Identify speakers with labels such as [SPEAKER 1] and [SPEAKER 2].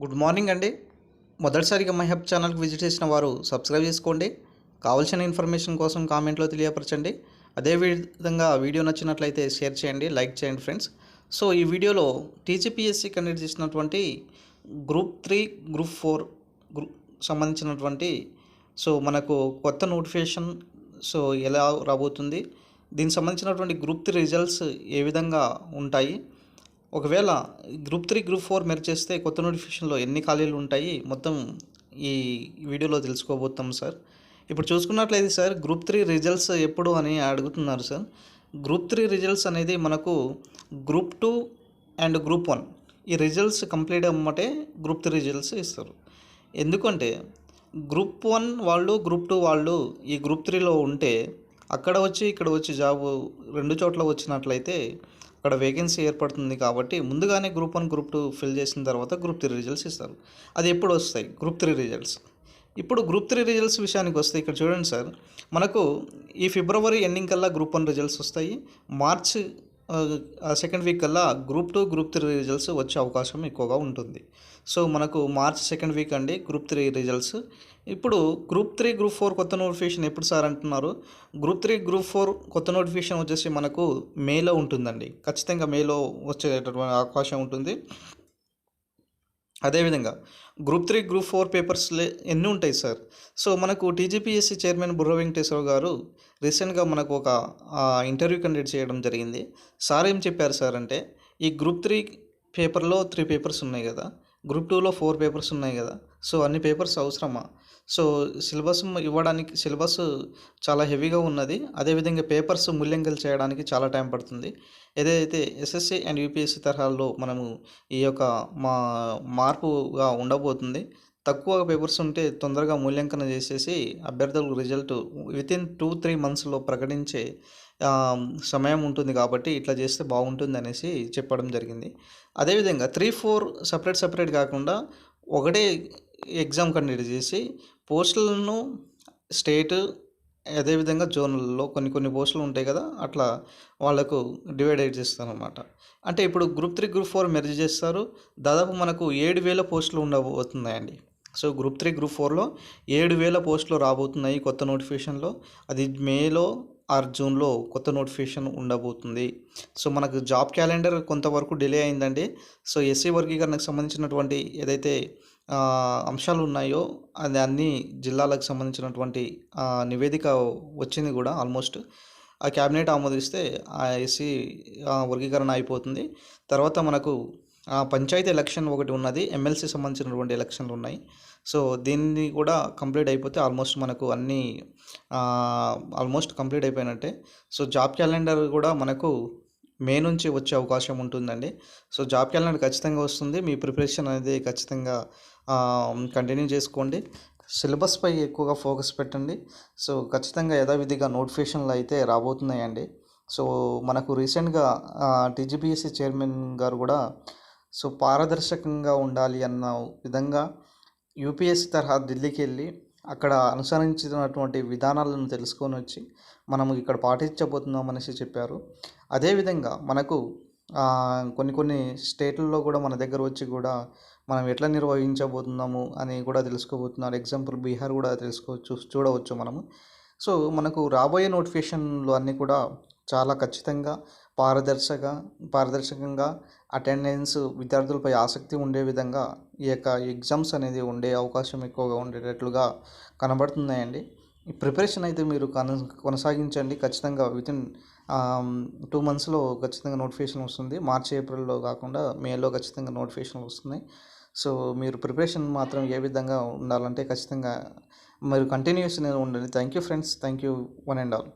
[SPEAKER 1] Good morning అండి. మొదటిసారిగా my hub ఛానల్కి విజిట్ చేసిన వారు సబ్స్క్రైబ్ చేసుకోండి. కావాల్సిన ఇన్ఫర్మేషన్ కోసం కామెంట్లో తెలియపరచండి. అదే విధంగా వీడియో నచ్చినట్లయితే షేర్ చేయండి లైక్ చేయండి ఫ్రెండ్స్. సో ఈ వీడియోలో టీజీపీఎస్సీ కండక్ట్ చేసినటువంటి group three group four group సంబంధించినటువంటి సో మనకు కొత్త నోటిఫికేషన్ సో ఎలా రాబోతుంది? దీనికి సంబంధించినటువంటి గ్రూప్ త్రీ రిజల్ట్స్ ఏ విధంగా ఉంటాయి? ఒకవేళ group three group four merge చేస్తే కొత్త నోటిఫికేషన్లో ఎన్ని ఖాళీలు ఉంటాయి? మొత్తం ఈ వీడియోలో తెలుసుకోబోతాం సార్. ఇప్పుడు చూసుకున్నట్లయితే సార్ గ్రూప్ త్రీ రిజల్ట్స్ ఎప్పుడు అని అడుగుతున్నారు సార్. గ్రూప్ త్రీ రిజల్ట్స్ అనేది మనకు group two and group one ఈ రిజల్ట్స్ కంప్లీట్ అమ్మటే గ్రూప్ త్రీ రిజల్ట్స్ ఇస్తారు. ఎందుకంటే గ్రూప్ వన్ వాళ్ళు గ్రూప్ టూ వాళ్ళు ఈ గ్రూప్ త్రీలో ఉంటే అక్కడ వచ్చి ఇక్కడ వచ్చి జాబ్ రెండు చోట్ల వచ్చినట్లయితే అక్కడ వేకెన్సీ ఏర్పడుతుంది కాబట్టి ముందుగానే group one group two fill చేసిన తర్వాత గ్రూప్ త్రీ రిజల్ట్స్ ఇస్తారు. అది ఎప్పుడు వస్తాయి? గ్రూప్ త్రీ రిజల్ట్స్ ఇప్పుడు గ్రూప్ త్రీ రిజల్ట్స్ విషయానికి వస్తే ఇక్కడ చూడండి సార్ మనకు ఈ ఫిబ్రవరి ఎండింగ్ కల్లా గ్రూప్ వన్ రిజల్ట్స్ వస్తాయి. మార్చ్ సెకండ్ వీక్ కల్లా group two group three results వచ్చే అవకాశం ఎక్కువగా ఉంటుంది. సో మనకు మార్చ్ సెకండ్ వీక్ అండి గ్రూప్ త్రీ రిజల్ట్స్ ఇప్పుడు గ్రూప్ త్రీ గ్రూప్ ఫోర్ కొత్త నోటిఫికేషన్ ఎప్పుడు సార్ అంటున్నారు? గ్రూప్ త్రీ గ్రూప్ ఫోర్ కొత్త నోటిఫికేషన్ వచ్చేసి మనకు మేలో ఉంటుందండి. ఖచ్చితంగా మేలో వచ్చేటటువంటి అవకాశం ఉంటుంది. అదేవిధంగా group three group four papers ఎన్ని ఉంటాయి సార్? సో మనకు టీజీపీఎస్సీ చైర్మన్ బుర్ర వెంకటేశ్వర గారు రీసెంట్గా మనకు ఒక ఇంటర్వ్యూ కండక్ట్ చేయడం జరిగింది. సార్ ఏం చెప్పారు సార్ అంటే ఈ గ్రూప్ త్రీ పేపర్లో త్రీ పేపర్స్ ఉన్నాయి కదా గ్రూప్ టూలో ఫోర్ పేపర్స్ ఉన్నాయి కదా సో అన్ని పేపర్స్ అవసరమా? సో సిలబస్ ఇవ్వడానికి సిలబస్ చాలా హెవీగా ఉన్నది. అదేవిధంగా పేపర్స్ మూల్యాంకనం చేయడానికి చాలా టైం పడుతుంది. ఏదైతే ఎస్ఎస్సి అండ్ యూపీఎస్సి తరహాలో మనము ఈ యొక్క మా మార్పుగా ఉండబోతుంది తక్కువ పేపర్స్ ఉంటే తొందరగా మూల్యాంకనం చేసేసి అభ్యర్థులకు రిజల్ట్ వితిన్ టూ త్రీ మంత్స్లో ప్రకటించే సమయం ఉంటుంది కాబట్టి ఇట్లా చేస్తే బాగుంటుంది అనేసి చెప్పడం జరిగింది. అదేవిధంగా త్రీ ఫోర్ సపరేట్ సపరేట్ కాకుండా ఒకటే ఎగ్జామ్ కండక్ట్ చేసి పోస్టులను స్టేట్ అదేవిధంగా జోన్లలో కొన్ని కొన్ని పోస్టులు ఉంటాయి కదా అట్లా వాళ్ళకు డివైడ్ చేస్తారు అనమాట అంటే ఇప్పుడు group three group four merge చేస్తారు. దాదాపు మనకు ఏడు వేల పోస్టులు ఉండబోతున్నాయండి. సో గ్రూప్ త్రీ గ్రూప్ ఫోర్లో ఏడు వేల పోస్టులు రాబోతున్నాయి కొత్త నోటిఫికేషన్లో. అది మేలో ఆర్ జూన్లో కొత్త నోటిఫికేషన్ ఉండబోతుంది. సో మనకు జాబ్ క్యాలెండర్ కొంతవరకు డిలే అయిందండి. సో ఎస్సీ వర్గీకరణకు సంబంధించినటువంటి ఏదైతే అంశాలు ఉన్నాయో అది అన్ని జిల్లాలకు సంబంధించినటువంటి నివేదిక వచ్చింది కూడా ఆల్మోస్ట్. ఆ క్యాబినెట్ ఆమోదిస్తే ఆ ఎస్సీ వర్గీకరణ అయిపోతుంది. తర్వాత మనకు పంచాయతీ ఎలక్షన్ ఒకటి ఉన్నది. ఎమ్మెల్సీ సంబంధించినటువంటి ఎలక్షన్లు ఉన్నాయి. సో దీన్ని కూడా కంప్లీట్ అయిపోతే ఆల్మోస్ట్ మనకు అన్నీ ఆల్మోస్ట్ కంప్లీట్ అయిపోయినట్టే. సో జాబ్ క్యాలెండర్ కూడా మనకు మే నుంచి వచ్చే అవకాశం ఉంటుందండి. సో జాబ్ క్యాలెండర్ ఖచ్చితంగా వస్తుంది. మీ ప్రిపరేషన్ అనేది ఖచ్చితంగా కంటిన్యూ చేసుకోండి. సిలబస్పై ఎక్కువగా ఫోకస్ పెట్టండి. సో ఖచ్చితంగా యథావిధిగా నోటిఫికేషన్లు అయితే రాబోతున్నాయండి. సో మనకు రీసెంట్గా టీజీపీఎస్సీ చైర్మన్ గారు కూడా సో పారదర్శకంగా ఉండాలి అన్న విధంగా యూపీఎస్సీ తరహా ఢిల్లీకి వెళ్ళి అక్కడ అనుసరించినటువంటి విధానాలను తెలుసుకొని వచ్చి మనము ఇక్కడ పాటించబోతున్నాం అనేసి చెప్పారు అదేవిధంగా మనకు కొన్ని కొన్ని స్టేట్లలో కూడా మన దగ్గర వచ్చి కూడా మనం ఎట్లా నిర్వహించబోతున్నాము అని కూడా తెలుసుకోబోతున్నారు. ఎగ్జాంపుల్ బీహార్ కూడా తెలుసుకోవచ్చు చూడవచ్చు మనము. సో మనకు రాబోయే నోటిఫికేషన్లు అన్నీ కూడా చాలా ఖచ్చితంగా పారదర్శక పారదర్శకంగా అటెండెన్స్ విద్యార్థులపై ఆసక్తి ఉండే విధంగా ఈ యొక్క ఎగ్జామ్స్ అనేది ఉండే అవకాశం ఎక్కువగా ఉండేటట్లుగా కనబడుతున్నాయండి. ఈ ప్రిపరేషన్ అయితే మీరు కన కొనసాగించండి. ఖచ్చితంగా వితిన్ టూ మంత్స్లో ఖచ్చితంగా నోటిఫికేషన్ వస్తుంది. మార్చి ఏప్రిల్లో కాకుండా మేలో ఖచ్చితంగా నోటిఫికేషన్ వస్తున్నాయి. సో మీరు ప్రిపరేషన్ మాత్రం ఏ విధంగా ఉండాలంటే ఖచ్చితంగా మీరు కంటిన్యూస్ ఉండండి. Thank you friends. Thank you one and all.